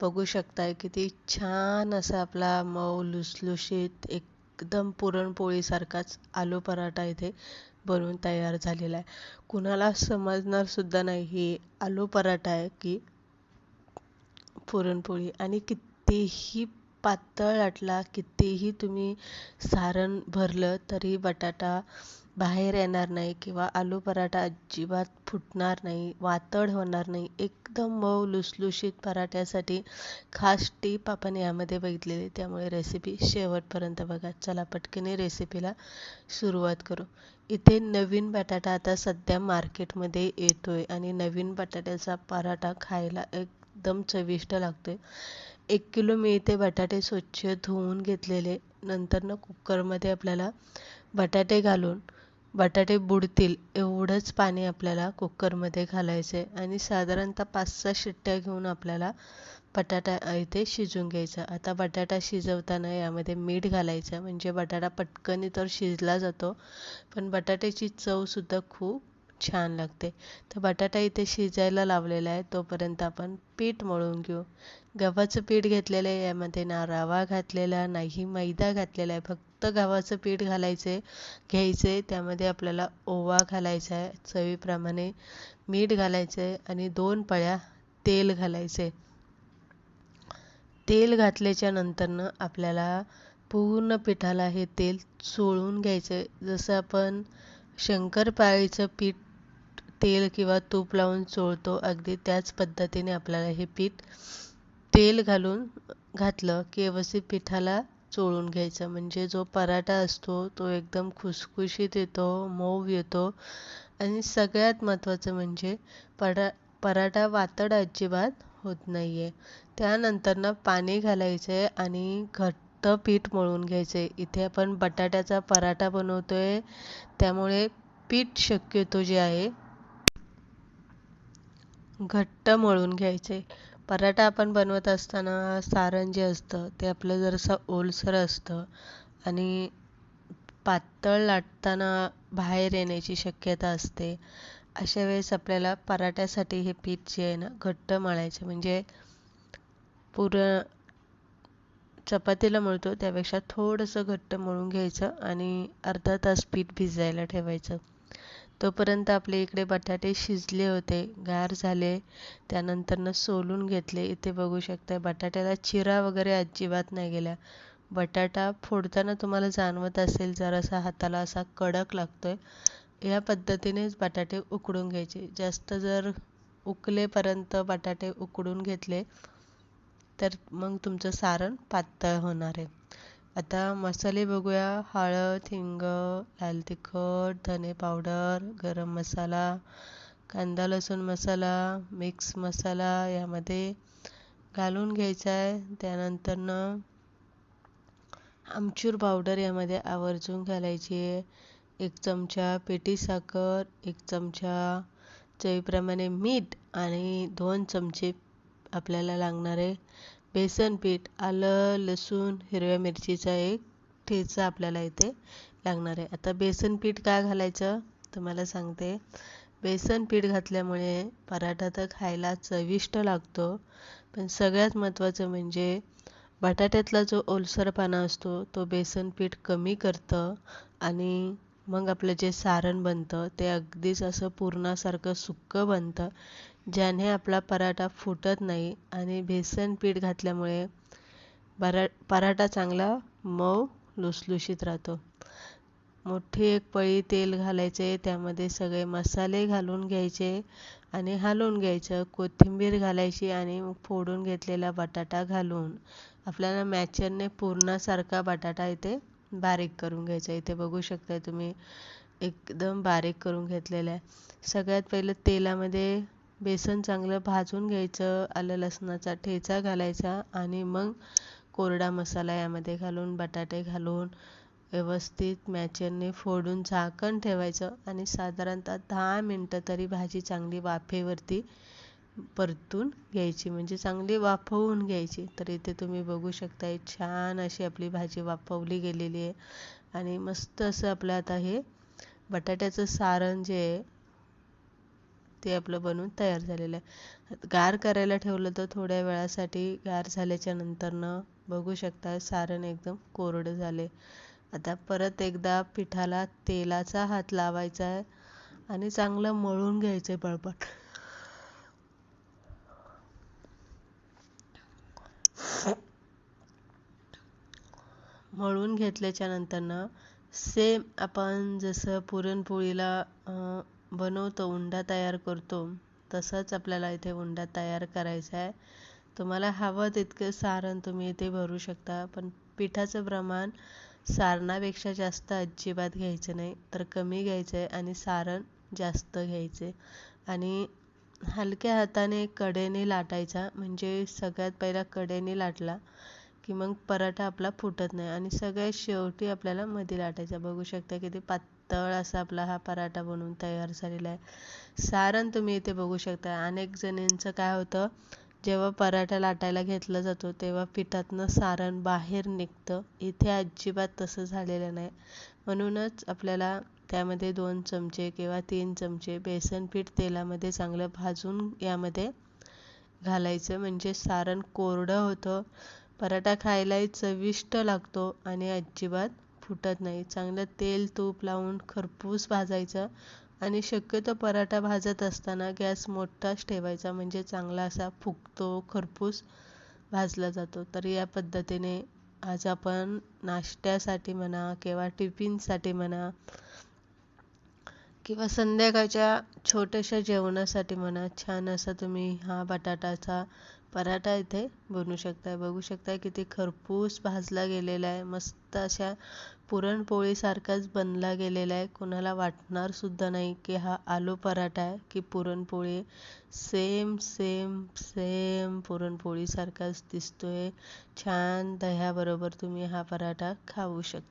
बघू शकताय किती छान असा आपला मऊ लुसलुशीत एकदम पुरणपोळीसारखाच आलू पराठा इथे बनवून तयार झालेला आहे. कुणाला समजणार सुद्धा नाही ही आलू पराठा आहे की पुरणपोळी. आणि कितीही पातळ लाटला कितीही तुम्ही सारण भरलं तरी बटाटा बाहेर येणार नाही किंवा आलू पराठा अजिबात फुटणार नाही वातड होणार नाही. एकदम मऊ लुसलुशीत पराठ्यासाठी खास टीप आपण यामध्ये बघितलेली. त्यामुळे रेसिपी शेवटपर्यंत बघा. चला पटकन रेसिपीला सुरुवात करू. इथे नवीन बटाटा आता सध्या मार्केटमध्ये येतोय आणि नवीन बटाट्याचा पराठा खायला एकदम चविष्ट लागतोय. एक किलो मी इथे बटाटे स्वच्छ धुवून घेतलेले. नंतर ना कुकरमध्ये आपल्याला बटाटे घालून बटाटे बुडतील एवढंच पाणी आपल्याला कुकरमध्ये घालायचं आहे. आणि साधारणतः पाच सहा शिट्ट्या घेऊन आपल्याला बटाटा इथे शिजून घ्यायचा. आता बटाटा शिजवताना यामध्ये मीठ घालायचं म्हणजे बटाटा पटकन तर शिजला जातो. पण बटाट्याची चवसुद्धा खूप छान लागते. तर बटाटा इथे शिजायला लावलेला आहे. तोपर्यंत आपण पीठ मळून घेऊ. गव्हाचं पीठ घेतलेलं आहे. यामध्ये ना रवा घातलेला नाही मैदा घातलेला आहे. फक्त गव्हाचं पीठ घालायचं आहे घ्यायचं आहे त्यामध्ये आपल्याला ओवा घालायचा आहे. चवीप्रमाणे मीठ घालायचं आहे आणि दोन पळ्या तेल घालायचे तेल घातल्याच्या नंतरनं आपल्याला पूर्ण पिठाला हे तेल चोळून घ्यायचं आहे जसं आपण शंकरपाळीचं पीठ तेल किंवा तूप लावून चोळतो. अगदी त्याच पद्धतीने आपल्याला हे पीठ तेल घालून घातलं की व्यवस्थित पिठाला चोळून घ्यायचं. म्हणजे जो पराठा असतो तो एकदम खुसखुशीत येतो मऊ येतो. आणि सगळ्यात महत्त्वाचं म्हणजे परा पराठा वातड अजिबात होत नाही आहे त्यानंतर ना पाणी घालायचं आहे आणि घट्ट पीठ मळून घ्यायचं. आहे इथे आपण बटाट्याचा पराठा बनवतो आहे त्यामुळे पीठ शक्यतो जे आहे घट्ट मळून घ्यायचे. पराठा आपण बनवत असताना सारण जे असतं ते आपलं जरासं ओलसर असतं आणि पातळ लाटताना बाहेर येण्याची शक्यता असते. अशा वेळेस आपल्याला पराठ्यासाठी हे पीठ जे आहे ना घट्ट मळायचं. म्हणजे पुर चपातीला मळतो त्यापेक्षा थोडंसं घट्ट मळून घ्यायचं आणि अर्धा तास पीठ भिजायला ठेवायचं. तोपर्यंत आपले इकडे बटाटे शिजले होते गार झाले. त्यानंतरनं सोलून घेतले. इथे बघू शकता बटाट्याला चिरा वगैरे अजिबात नाही गेल्या. बटाटा फोडताना तुम्हाला जाणवत असेल जरासा हाताला असा कडक लागतोय. या पद्धतीनेच बटाटे उकडून घ्यायचे. जास्त जर उकलेपर्यंत बटाटे उकडून घेतले तर मग तुमचं सारण पातळ होणार आहे. आता मसाले बघूया. हळद हिंग लाल तिखट धने पावडर गरम मसाला कांदा लसूण मसाला मिक्स मसाला यामध्ये घालून घ्यायचा आहे त्यानंतरनं आमचूर पावडर यामध्ये आवर्जून घालायची. आहे एक चमचा पेटी साखर एक चमचा चवीप्रमाणे मीठ आणि दोन चमचे आपल्याला लागणारे बेसन पीठ आलं लसूण हिरव्या मिरचीचा एक ठेचा आपल्याला इथे लागणार आहे. आता बेसन पीठ काय घालायचं? तुम्हाला सांगते. बेसन पीठ घातल्यामुळे पराठा तर खायला चविष्ट लागतो. पण सगळ्यात महत्त्वाचं म्हणजे बटाट्यातला जो ओलसरपणा असतो तो बेसन पीठ कमी करतं आणि मग आपलं जे सारण बनतं ते अगदीच असं पुरणासारखं सुक्कं बनतं ज्याने आपला पराठा फुटत नाही आणि बेसन पीठ घातल्यामुळे बरा पराठा चांगला मऊ लुसलुशीत राहतो. मोठी एक पळी तेल घालायचे त्यामध्ये सगळे मसाले घालून घ्यायचे आणि हलवून घ्यायचं. कोथिंबीर घालायची आणि फोडून घेतलेला बटाटा घालून. आपल्याला मॅचरने पूर्णासारखा बटाटा इथे बारीक करून घ्यायचा. इथे बघू शकताय तुम्ही एकदम बारीक करून घेतलेला आहे. सगळ्यात पहिलं तेलामध्ये बेसन चांगलं भाजून घ्यायचं आलं लसणाचा ठेचा घालायचा आणि मग कोरडा मसाला यामध्ये घालून बटाटे घालून व्यवस्थित मॅचरने फोडून झाकण ठेवायचं आणि साधारणतः दहा मिनटं तरी भाजी चांगली वाफेवरती परतून घ्यायची म्हणजे चांगली वाफवून घ्यायची. तर इथे तुम्ही बघू शकताय छान अशी आपली भाजी वाफवली गेलेली आहे. आणि मस्त असं आपलं आता हे बटाट्याचं सारण जे आहे ते आपलं बनवून तयार झालेलं आहे. गार करायला ठेवलं तर थोड्या वेळासाठी गार झाल्याच्या नंतरनं बघू शकता सारण एकदम कोरडं झाले आता परत एकदा पिठाला तेलाचा हात लावायचा आहे आणि चांगलं मळून घ्यायचं आहे बळबट मळून घेतल्याच्यानंतरनं सेम आपण जसं पुरणपोळीला बनवतो उंडा तयार करतो तसंच आपल्याला इथे उंडा तयार करायचा आहे. तुम्हाला हवं तितकं सारण तुम्ही इथे भरू शकता पण पिठाचं प्रमाण सारणापेक्षा जास्त अजिबात घ्यायचं नाही तर कमी घ्यायचं आहे आणि सारण जास्त घ्यायचे आणि हलक्या हाताने कडेने लाटायचा म्हणजे सगळ्यात पहिला कडेने लाटला की मग पराठा आपला फुटत नाही आणि सगळ्यात शेवटी आपल्याला मध्ये लाटायचा. बघू शकता किती पातळ असा आपला हा पराठा बनवून तयार झालेला आहे. सारण तुम्ही इथे बघू शकता. अनेक जणींचं काय होतं जेव्हा पराठा लाटायला घेतला जातो तेव्हा पिठातनं सारण बाहेर निघतं. इथे अजिबात तसं झालेलं नाही. म्हणूनच आपल्याला त्यामध्ये दोन चमचे किंवा तीन चमचे बेसन पीठ तेलामध्ये चांगलं भाजून यामध्ये घालायचं. म्हणजे सारण कोरडं होतं. पराठा खायलाही चविष्ट लागतो आणि अजिबात फुटत नाही. चांगलं तेल तूप लावून खरपूस भाजायचं आणि शक्यतो पराठा भाजत असताना गॅस मोठाच ठेवायचा म्हणजे चांगला असा फुगतो खरपूस भाजला जातो. तर या पद्धतीने आज आपण नाश्त्यासाठी म्हणा किंवा टिफिनसाठी म्हणा किंवा संध्याकाळच्या छोट्याशा जेवणासाठी म्हणा छान असा तुम्ही हा बटाटाचा पराठा इथे बनवू शकताय. बघू शकताय किती खरपूस भाजला गेलेला आहे. मस्त अशा पुरणपोळीसारखाच बनला गेलेला आहे. कोणाला वाटणार सुद्धा नाही की हा आलू पराठा आहे की पुरणपोळी सेम सेम सेम पुरणपोळीसारखाच दिसतोय. छान दह्याबरोबर तुम्ही हा पराठा खाऊ शकता.